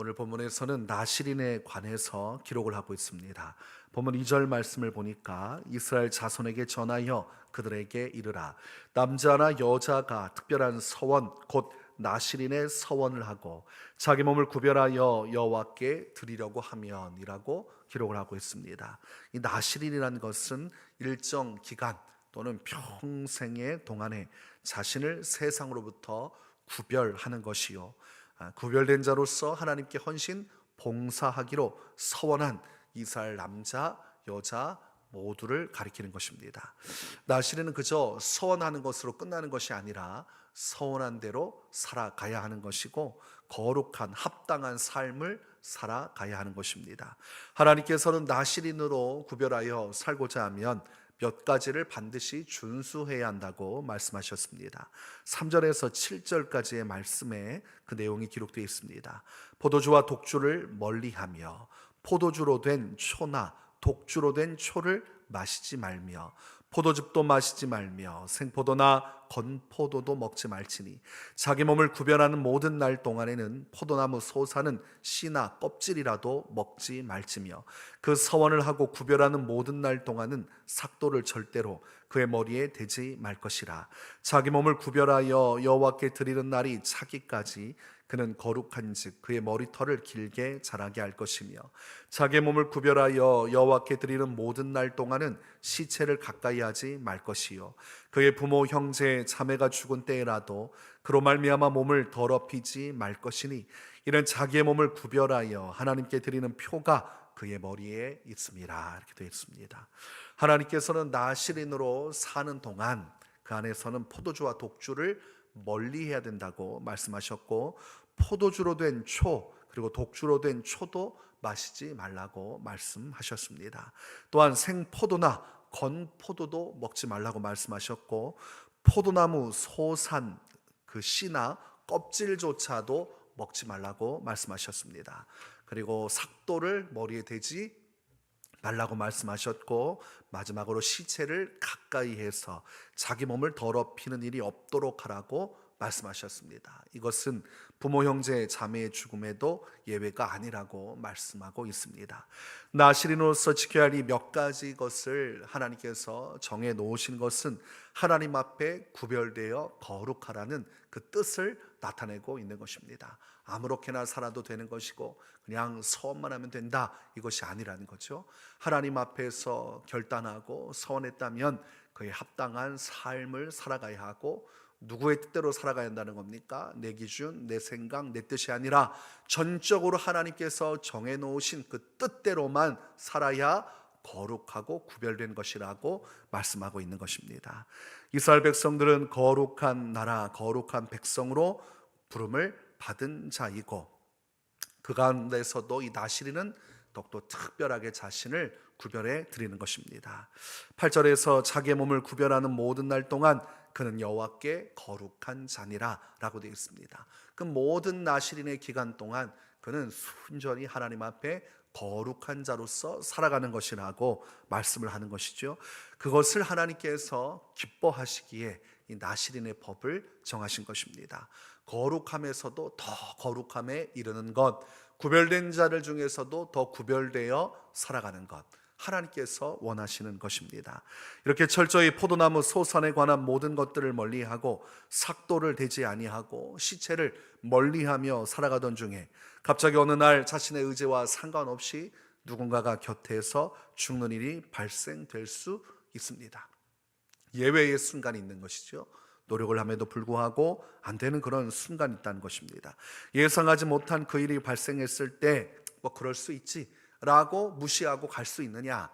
오늘 본문에서는 나시린에 관해서 기록을 하고 있습니다. 본문 2절 말씀을 보니까 이스라엘 자손에게 전하여 그들에게 이르라 남자나 여자가 특별한 서원 곧 나시린의 서원을 하고 자기 몸을 구별하여 여호와께 드리려고 하면이라고 기록을 하고 있습니다. 이 나시린이라는 것은 일정 기간 또는 평생의 동안에 자신을 세상으로부터 구별하는 것이요 아, 구별된 자로서 하나님께 헌신 봉사하기로 서원한 이스라엘 남자 여자 모두를 가리키는 것입니다. 나시린은 그저 서원하는 것으로 끝나는 것이 아니라 서원한 대로 살아가야 하는 것이고 거룩한 합당한 삶을 살아가야 하는 것입니다. 하나님께서는 나시린으로 구별하여 살고자 하면 몇 가지를 반드시 준수해야 한다고 말씀하셨습니다. 3절에서 7절까지의 말씀에 그 내용이 기록되어 있습니다. 포도주와 독주를 멀리하며 포도주로 된 초나 독주로 된 초를 마시지 말며 포도즙도 마시지 말며 생포도나 건포도도 먹지 말지니 자기 몸을 구별하는 모든 날 동안에는 포도나무 소사는 씨나 껍질이라도 먹지 말지며 그 서원을 하고 구별하는 모든 날 동안은 삭도를 절대로 그의 머리에 대지 말 것이라. 자기 몸을 구별하여 여호와께 드리는 날이 차기까지 그는 거룩한즉 그의 머리털을 길게 자라게 할 것이며 자기 몸을 구별하여 여호와께 드리는 모든 날 동안은 시체를 가까이 하지 말 것이요 그의 부모 형제 자매가 죽은 때에라도 그로 말미암아 몸을 더럽히지 말 것이니 이는 자기의 몸을 구별하여 하나님께 드리는 표가 그의 머리에 있음이라 이렇게 되어 있습니다. 하나님께서는 나시린으로 사는 동안 그 안에서는 포도주와 독주를 멀리 해야 된다고 말씀하셨고 포도주로 된 초 그리고 독주로 된 초도 마시지 말라고 말씀하셨습니다. 또한 생포도나 건포도도 먹지 말라고 말씀하셨고 포도나무 소산 그 씨나 껍질조차도 먹지 말라고 말씀하셨습니다. 그리고 삭도를 머리에 대지 말라고 말씀하셨고 마지막으로 시체를 가까이 해서 자기 몸을 더럽히는 일이 없도록 하라고 말씀하셨습니다. 이것은 부모 형제 자매의 죽음에도 예외가 아니라고 말씀하고 있습니다. 나시린으로서 지켜야 할 이 몇 가지 것을 하나님께서 정해 놓으신 것은 하나님 앞에 구별되어 거룩하라는 그 뜻을 나타내고 있는 것입니다. 아무렇게나 살아도 되는 것이고 그냥 서원만 하면 된다 이것이 아니라는 거죠. 하나님 앞에서 결단하고 서원했다면 그에 합당한 삶을 살아가야 하고 누구의 뜻대로 살아가야 한다는 겁니까? 내 기준, 내 생각, 내 뜻이 아니라 전적으로 하나님께서 정해 놓으신 그 뜻대로만 살아야 거룩하고 구별된 것이라고 말씀하고 있는 것입니다. 이스라엘 백성들은 거룩한 나라, 거룩한 백성으로 부름을 받은 자이고 그 가운데서도 이 나시리는 더욱더 특별하게 자신을 구별해 드리는 것입니다. 8절에서 자기의 몸을 구별하는 모든 날 동안 그는 여호와께 거룩한 자니라라고 되어 있습니다. 그 모든 나시린의 기간 동안 그는 순전히 하나님 앞에 거룩한 자로서 살아가는 것이라고 말씀을 하는 것이죠. 그것을 하나님께서 기뻐하시기에 이 나시린의 법을 정하신 것입니다. 거룩함에서도 더 거룩함에 이르는 것, 구별된 자들 중에서도 더 구별되어 살아가는 것. 하나님께서 원하시는 것입니다. 이렇게 철저히 포도나무 소산에 관한 모든 것들을 멀리하고 삭도를 대지 아니하고 시체를 멀리하며 살아가던 중에 갑자기 어느 날 자신의 의지와 상관없이 누군가가 곁에서 죽는 일이 발생될 수 있습니다. 예외의 순간이 있는 것이죠. 노력을 함에도 불구하고 안 되는 그런 순간이 있다는 것입니다. 예상하지 못한 그 일이 발생했을 때 뭐 그럴 수 있지 라고 무시하고 갈 수 있느냐?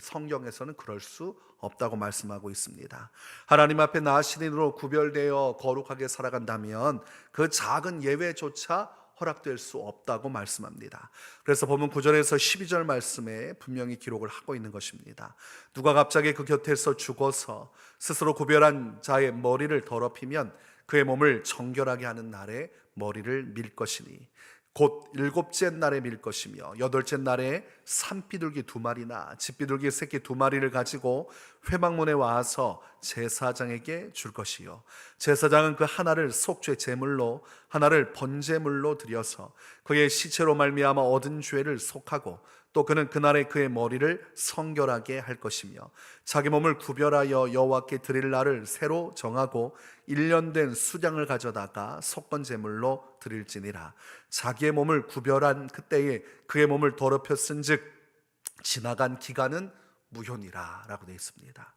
성경에서는 그럴 수 없다고 말씀하고 있습니다. 하나님 앞에 나시린으로 구별되어 거룩하게 살아간다면 그 작은 예외조차 허락될 수 없다고 말씀합니다. 그래서 보면 9절에서 12절 말씀에 분명히 기록을 하고 있는 것입니다. 누가 갑자기 그 곁에서 죽어서 스스로 구별한 자의 머리를 더럽히면 그의 몸을 정결하게 하는 날에 머리를 밀 것이니 곧 일곱째 날에 밀 것이며 여덟째 날에 산비둘기 두 마리나 집비둘기 새끼 두 마리를 가지고 회막문에 와서 제사장에게 줄 것이요. 제사장은 그 하나를 속죄 제물로 하나를 번제물로 드려서 그의 시체로 말미암아 얻은 죄를 속하고 또 그는 그날에 그의 머리를 성결하게 할 것이며 자기 몸을 구별하여 여호와께 드릴 날을 새로 정하고 1년 된 수량을 가져다가 속건 제물로 드릴지니라 자기의 몸을 구별한 그때에 그의 몸을 더럽혔은즉 지나간 기간은 무효니라라고 되어 있습니다.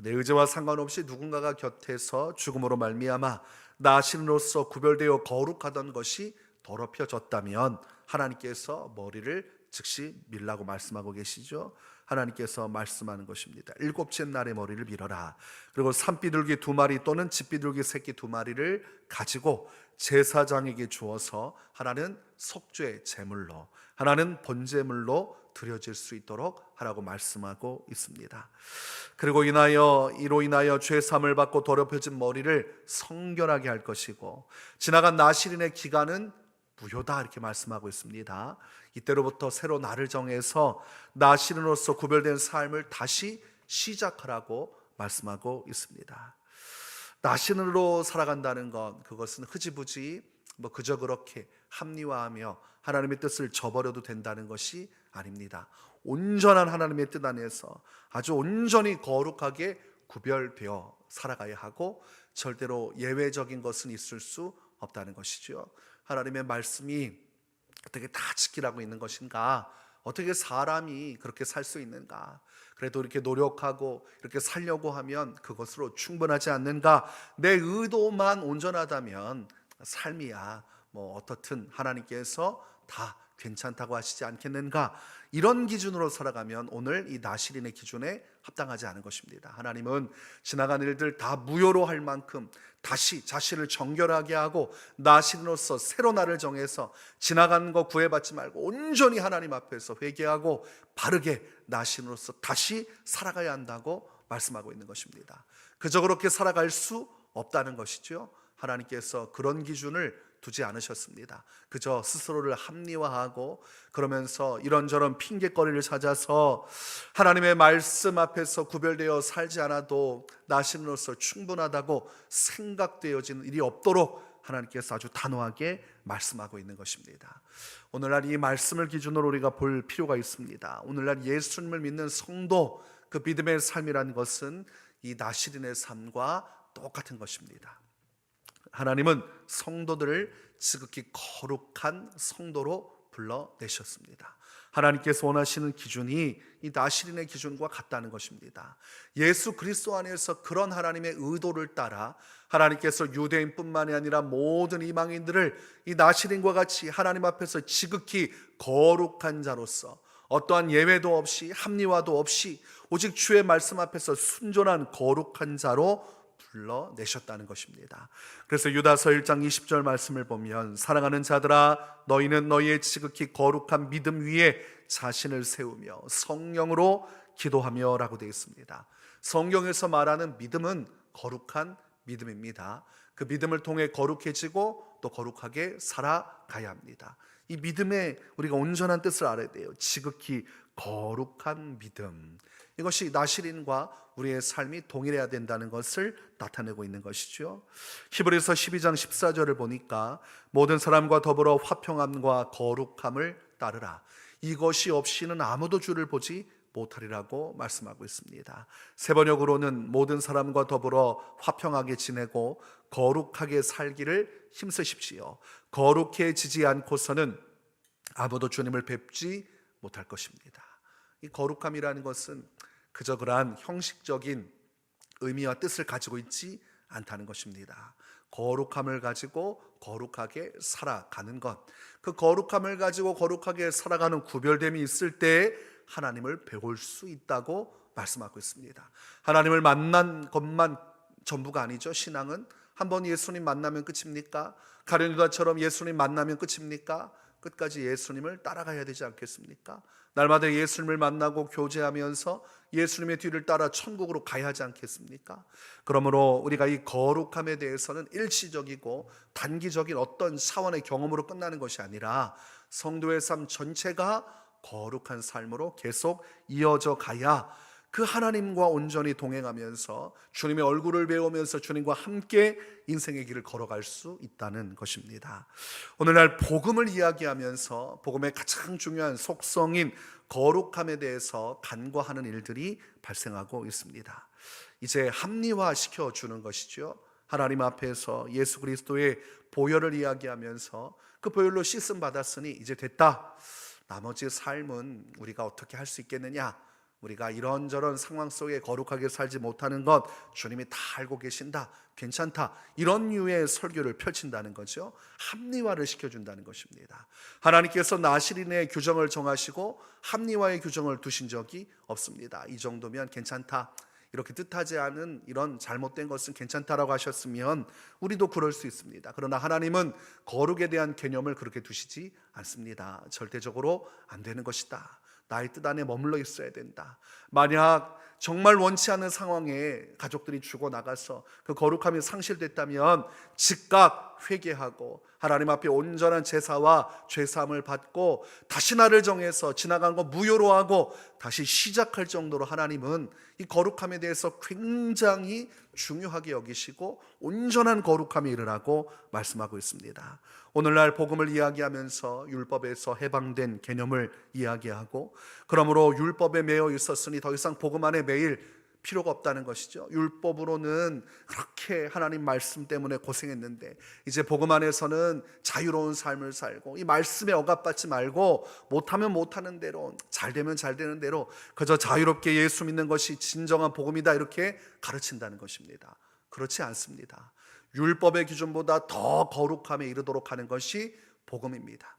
내 의지와 상관없이 누군가가 곁에서 죽음으로 말미암아 나신으로서 구별되어 거룩하던 것이 더럽혀졌다면 하나님께서 머리를 즉시 밀라고 말씀하고 계시죠. 하나님께서 말씀하는 것입니다. 일곱째 날에 머리를 밀어라. 그리고 산비둘기 두 마리 또는 집비둘기 새끼 두 마리를 가지고 제사장에게 주어서 하나는 속죄 제물로, 하나는 번제물로 드려질 수 있도록 하라고 말씀하고 있습니다. 그리고 인하여 이로 인하여 죄 사함을 받고 더럽혀진 머리를 성결하게 할 것이고 지나간 나실인의 기간은 무효다 이렇게 말씀하고 있습니다. 이때로부터 새로 나를 정해서 나실인으로서 구별된 삶을 다시 시작하라고 말씀하고 있습니다. 나신으로 살아간다는 것 그것은 흐지부지 뭐 그저 그렇게 합리화하며 하나님의 뜻을 저버려도 된다는 것이 아닙니다. 온전한 하나님의 뜻 안에서 아주 온전히 거룩하게 구별되어 살아가야 하고 절대로 예외적인 것은 있을 수 없다는 것이죠. 하나님의 말씀이 어떻게 다 지키라고 있는 것인가? 어떻게 사람이 그렇게 살 수 있는가? 그래도 이렇게 노력하고 이렇게 살려고 하면 그것으로 충분하지 않는가? 내 의도만 온전하다면 삶이야 뭐 어떻든 하나님께서 다 괜찮다고 하시지 않겠는가? 이런 기준으로 살아가면 오늘 이 나시린의 기준에 합당하지 않은 것입니다. 하나님은 지나간 일들 다 무효로 할 만큼 다시 자신을 정결하게 하고 나시린으로서 새로 나를 정해서 지나간 거 구애받지 말고 온전히 하나님 앞에서 회개하고 바르게 나신으로서 다시 살아가야 한다고 말씀하고 있는 것입니다. 그저 그렇게 살아갈 수 없다는 것이죠. 하나님께서 그런 기준을 두지 않으셨습니다. 그저 스스로를 합리화하고 그러면서 이런저런 핑계거리를 찾아서 하나님의 말씀 앞에서 구별되어 살지 않아도 나신으로서 충분하다고 생각되어지는 일이 없도록 하나님께서 아주 단호하게 말씀하고 있는 것입니다. 오늘날 이 말씀을 기준으로 우리가 볼 필요가 있습니다. 오늘날 예수님을 믿는 성도 그 믿음의 삶이라는 것은 이 나시린의 삶과 똑같은 것입니다. 하나님은 성도들을 지극히 거룩한 성도로 불러내셨습니다. 하나님께서 원하시는 기준이 이 나시린의 기준과 같다는 것입니다. 예수 그리스도 안에서 그런 하나님의 의도를 따라 하나님께서 유대인뿐만이 아니라 모든 이방인들을 이 나시린과 같이 하나님 앞에서 지극히 거룩한 자로서 어떠한 예외도 없이 합리화도 없이 오직 주의 말씀 앞에서 순전한 거룩한 자로 불러내셨다는 것입니다. 그래서 유다서 1장 20절 말씀을 보면 사랑하는 자들아 너희는 너희의 지극히 거룩한 믿음 위에 자신을 세우며 성령으로 기도하며라고 되어 있습니다. 성경에서 말하는 믿음은 거룩한 믿음입니다. 그 믿음을 통해 거룩해지고 또 거룩하게 살아가야 합니다. 이 믿음의 우리가 온전한 뜻을 알아야 돼요. 지극히 거룩한 믿음. 이것이 나시린과 우리의 삶이 동일해야 된다는 것을 나타내고 있는 것이죠. 히브리서 12장 14절을 보니까 모든 사람과 더불어 화평함과 거룩함을 따르라. 이것이 없이는 아무도 주를 보지 못하리라고 말씀하고 있습니다. 세 번역으로는 모든 사람과 더불어 화평하게 지내고 거룩하게 살기를 힘쓰십시오. 거룩해지지 않고서는 아무도 주님을 뵙지 못할 것입니다. 이 거룩함이라는 것은 그저 그러한 형식적인 의미와 뜻을 가지고 있지 않다는 것입니다. 거룩함을 가지고 거룩하게 살아가는 것. 그 거룩함을 가지고 거룩하게 살아가는 구별됨이 있을 때 하나님을 배울 수 있다고 말씀하고 있습니다. 하나님을 만난 것만 전부가 아니죠. 신앙은 한 번 예수님 만나면 끝입니까? 가룟유다처럼 예수님 만나면 끝입니까? 끝까지 예수님을 따라가야 되지 않겠습니까? 날마다 예수님을 만나고 교제하면서 예수님의 뒤를 따라 천국으로 가야 하지 않겠습니까? 그러므로 우리가 이 거룩함에 대해서는 일시적이고 단기적인 어떤 차원의 경험으로 끝나는 것이 아니라 성도의 삶 전체가 거룩한 삶으로 계속 이어져 가야 그 하나님과 온전히 동행하면서 주님의 얼굴을 배우면서 주님과 함께 인생의 길을 걸어갈 수 있다는 것입니다. 오늘날 복음을 이야기하면서 복음의 가장 중요한 속성인 거룩함에 대해서 간과하는 일들이 발생하고 있습니다. 이제 합리화 시켜 주는 것이죠. 하나님 앞에서 예수 그리스도의 보혈을 이야기하면서 그 보혈로 씻음 받았으니 이제 됐다. 나머지 삶은 우리가 어떻게 할 수 있겠느냐? 우리가 이런저런 상황 속에 거룩하게 살지 못하는 것 주님이 다 알고 계신다. 괜찮다. 이런 류의 설교를 펼친다는 거죠. 합리화를 시켜준다는 것입니다. 하나님께서 나시린의 규정을 정하시고 합리화의 규정을 두신 적이 없습니다. 이 정도면 괜찮다. 이렇게 뜻하지 않은 이런 잘못된 것은 괜찮다라고 하셨으면 우리도 그럴 수 있습니다. 그러나 하나님은 거룩에 대한 개념을 그렇게 두시지 않습니다. 절대적으로 안 되는 것이다. 나의 뜻 안에 머물러 있어야 된다. 만약 정말 원치 않는 상황에 가족들이 죽어 나가서 그 거룩함이 상실됐다면 즉각 회개하고 하나님 앞에 온전한 제사와 죄사함을 받고 다시 나를 정해서 지나간 거 무효로 하고 다시 시작할 정도로 하나님은 이 거룩함에 대해서 굉장히 중요하게 여기시고 온전한 거룩함에 이르라고 말씀하고 있습니다. 오늘날 복음을 이야기하면서 율법에서 해방된 개념을 이야기하고 그러므로 율법에 매여 있었으니 더 이상 복음 안에 매일 필요가 없다는 것이죠. 율법으로는 그렇게 하나님 말씀 때문에 고생했는데 이제 복음 안에서는 자유로운 삶을 살고 이 말씀에 억압받지 말고 못하면 못하는 대로 잘 되면 잘 되는 대로 그저 자유롭게 예수 믿는 것이 진정한 복음이다 이렇게 가르친다는 것입니다. 그렇지 않습니다. 율법의 기준보다 더 거룩함에 이르도록 하는 것이 복음입니다.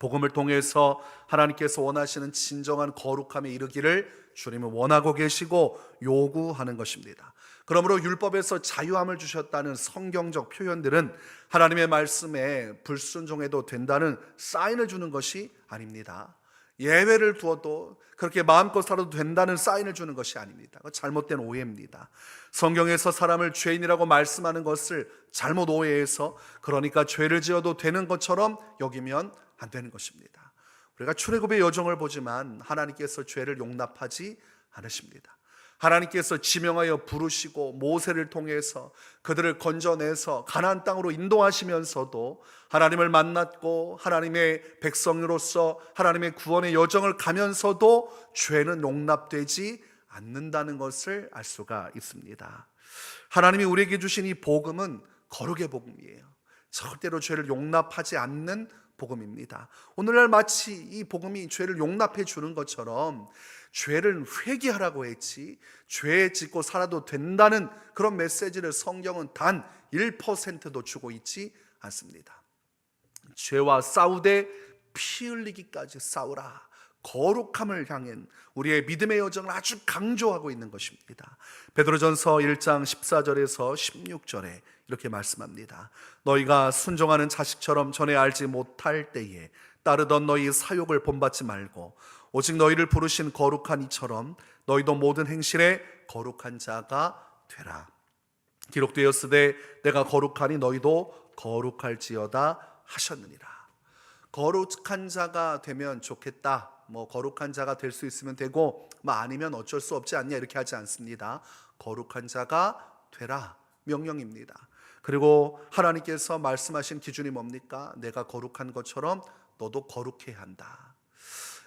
복음을 통해서 하나님께서 원하시는 진정한 거룩함에 이르기를 주님은 원하고 계시고 요구하는 것입니다. 그러므로 율법에서 자유함을 주셨다는 성경적 표현들은 하나님의 말씀에 불순종해도 된다는 사인을 주는 것이 아닙니다. 예외를 두어도 그렇게 마음껏 살아도 된다는 사인을 주는 것이 아닙니다. 잘못된 오해입니다. 성경에서 사람을 죄인이라고 말씀하는 것을 잘못 오해해서 그러니까 죄를 지어도 되는 것처럼 여기면 안 되는 것입니다. 우리가 출애굽의 여정을 보지만 하나님께서 죄를 용납하지 않으십니다. 하나님께서 지명하여 부르시고 모세를 통해서 그들을 건져내서 가나안 땅으로 인도하시면서도 하나님을 만났고 하나님의 백성으로서 하나님의 구원의 여정을 가면서도 죄는 용납되지 않는다는 것을 알 수가 있습니다. 하나님이 우리에게 주신 이 복음은 거룩의 복음이에요. 절대로 죄를 용납하지 않는 복음입니다. 오늘날 마치 이 복음이 죄를 용납해 주는 것처럼 죄를 회개하라고 했지 죄 짓고 살아도 된다는 그런 메시지를 성경은 단 1%도 주고 있지 않습니다. 죄와 싸우되 피 흘리기까지 싸우라. 거룩함을 향한 우리의 믿음의 여정을 아주 강조하고 있는 것입니다. 베드로전서 1장 14절에서 16절에 이렇게 말씀합니다. 너희가 순종하는 자식처럼 전에 알지 못할 때에 따르던 너희 사욕을 본받지 말고 오직 너희를 부르신 거룩한 이처럼 너희도 모든 행실에 거룩한 자가 되라. 기록되었으되 내가 거룩하니 너희도 거룩할지어다 하셨느니라. 거룩한 자가 되면 좋겠다. 뭐 거룩한 자가 될 수 있으면 되고 뭐 아니면 어쩔 수 없지 않냐 이렇게 하지 않습니다. 거룩한 자가 되라 명령입니다. 그리고 하나님께서 말씀하신 기준이 뭡니까? 내가 거룩한 것처럼 너도 거룩해야 한다.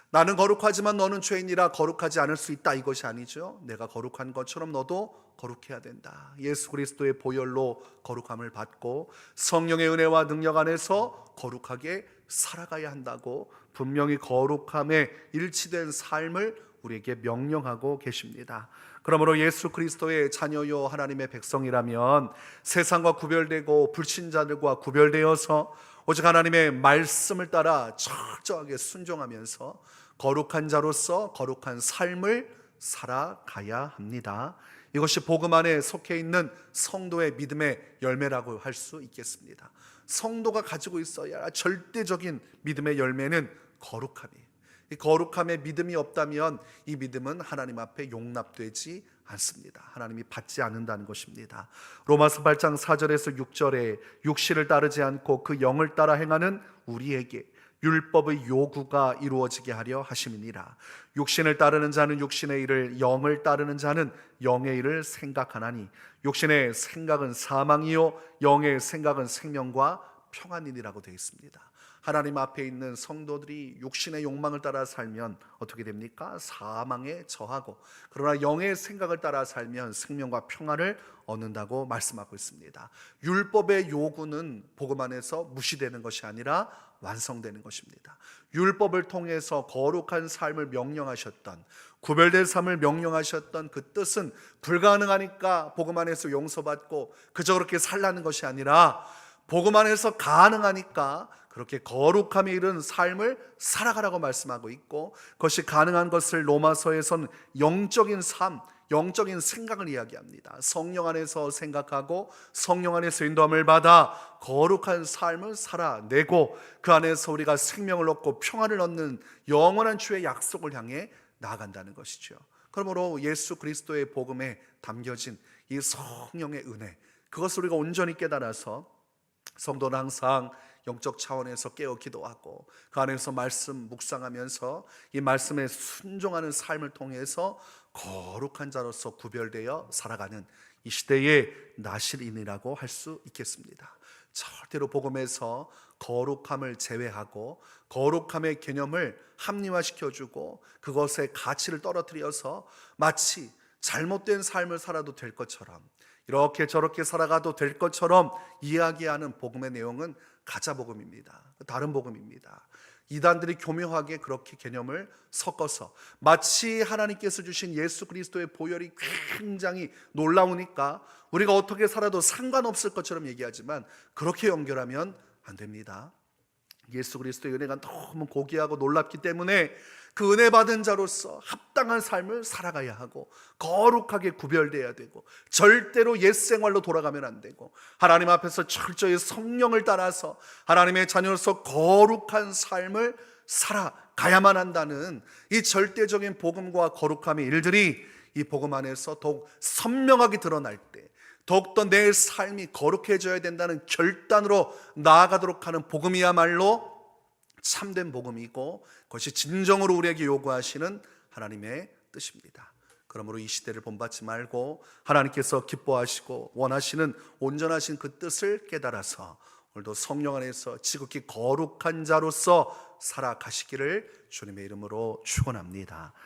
나는 거룩하지만 너는 죄인이라 거룩하지 않을 수 있다 이것이 아니죠. 내가 거룩한 것처럼 너도 거룩해야 된다. 예수 그리스도의 보혈로 거룩함을 받고 성령의 은혜와 능력 안에서 거룩하게 살아가야 한다고 분명히 거룩함에 일치된 삶을 우리에게 명령하고 계십니다. 그러므로 예수 그리스도의 자녀요 하나님의 백성이라면 세상과 구별되고 불신자들과 구별되어서 오직 하나님의 말씀을 따라 철저하게 순종하면서 거룩한 자로서 거룩한 삶을 살아가야 합니다. 이것이 복음 안에 속해 있는 성도의 믿음의 열매라고 할 수 있겠습니다. 성도가 가지고 있어야 할 절대적인 믿음의 열매는 거룩함이에요. 이 거룩함에 믿음이 없다면 이 믿음은 하나님 앞에 용납되지 않습니다. 하나님이 받지 않는다는 것입니다. 로마서 8장 4절에서 6절에 육신을 따르지 않고 그 영을 따라 행하는 우리에게 율법의 요구가 이루어지게 하려 하심이니라. 육신을 따르는 자는 육신의 일을 영을 따르는 자는 영의 일을 생각하나니 육신의 생각은 사망이요 영의 생각은 생명과 평안이니라고 되어 있습니다. 하나님 앞에 있는 성도들이 육신의 욕망을 따라 살면 어떻게 됩니까? 사망에 처하고 그러나 영의 생각을 따라 살면 생명과 평안을 얻는다고 말씀하고 있습니다. 율법의 요구는 복음 안에서 무시되는 것이 아니라 완성되는 것입니다. 율법을 통해서 거룩한 삶을 명령하셨던 구별된 삶을 명령하셨던 그 뜻은 불가능하니까 복음 안에서 용서받고 그저 그렇게 살라는 것이 아니라 복음 안에서 가능하니까 그렇게 거룩함에 이른 삶을 살아가라고 말씀하고 있고 그것이 가능한 것을 로마서에선 영적인 삶, 영적인 생각을 이야기합니다. 성령 안에서 생각하고 성령 안에서 인도함을 받아 거룩한 삶을 살아내고 그 안에서 우리가 생명을 얻고 평안을 얻는 영원한 주의 약속을 향해 나아간다는 것이죠. 그러므로 예수 그리스도의 복음에 담겨진 이 성령의 은혜 그것을 우리가 온전히 깨달아서 성도는 항상 영적 차원에서 깨어 기도하고 그 안에서 말씀 묵상하면서 이 말씀에 순종하는 삶을 통해서 거룩한 자로서 구별되어 살아가는 이 시대의 나실인이라고 할 수 있겠습니다. 절대로 복음에서 거룩함을 제외하고 거룩함의 개념을 합리화시켜주고 그것의 가치를 떨어뜨려서 마치 잘못된 삶을 살아도 될 것처럼 이렇게 저렇게 살아가도 될 것처럼 이야기하는 복음의 내용은 가짜 복음입니다. 다른 복음입니다. 이단들이 교묘하게 그렇게 개념을 섞어서 마치 하나님께서 주신 예수 그리스도의 보혈이 굉장히 놀라우니까 우리가 어떻게 살아도 상관없을 것처럼 얘기하지만 그렇게 연결하면 안 됩니다. 예수 그리스도의 은혜가 너무 고귀하고 놀랍기 때문에 그 은혜 받은 자로서 합당한 삶을 살아가야 하고 거룩하게 구별돼야 되고 절대로 옛 생활로 돌아가면 안 되고 하나님 앞에서 철저히 성령을 따라서 하나님의 자녀로서 거룩한 삶을 살아가야만 한다는 이 절대적인 복음과 거룩함의 일들이 이 복음 안에서 더욱 선명하게 드러날 때 더욱더 내 삶이 거룩해져야 된다는 결단으로 나아가도록 하는 복음이야말로 참된 복음이고 그것이 진정으로 우리에게 요구하시는 하나님의 뜻입니다. 그러므로 이 시대를 본받지 말고 하나님께서 기뻐하시고 원하시는 온전하신 그 뜻을 깨달아서 오늘도 성령 안에서 지극히 거룩한 자로서 살아가시기를 주님의 이름으로 축원합니다.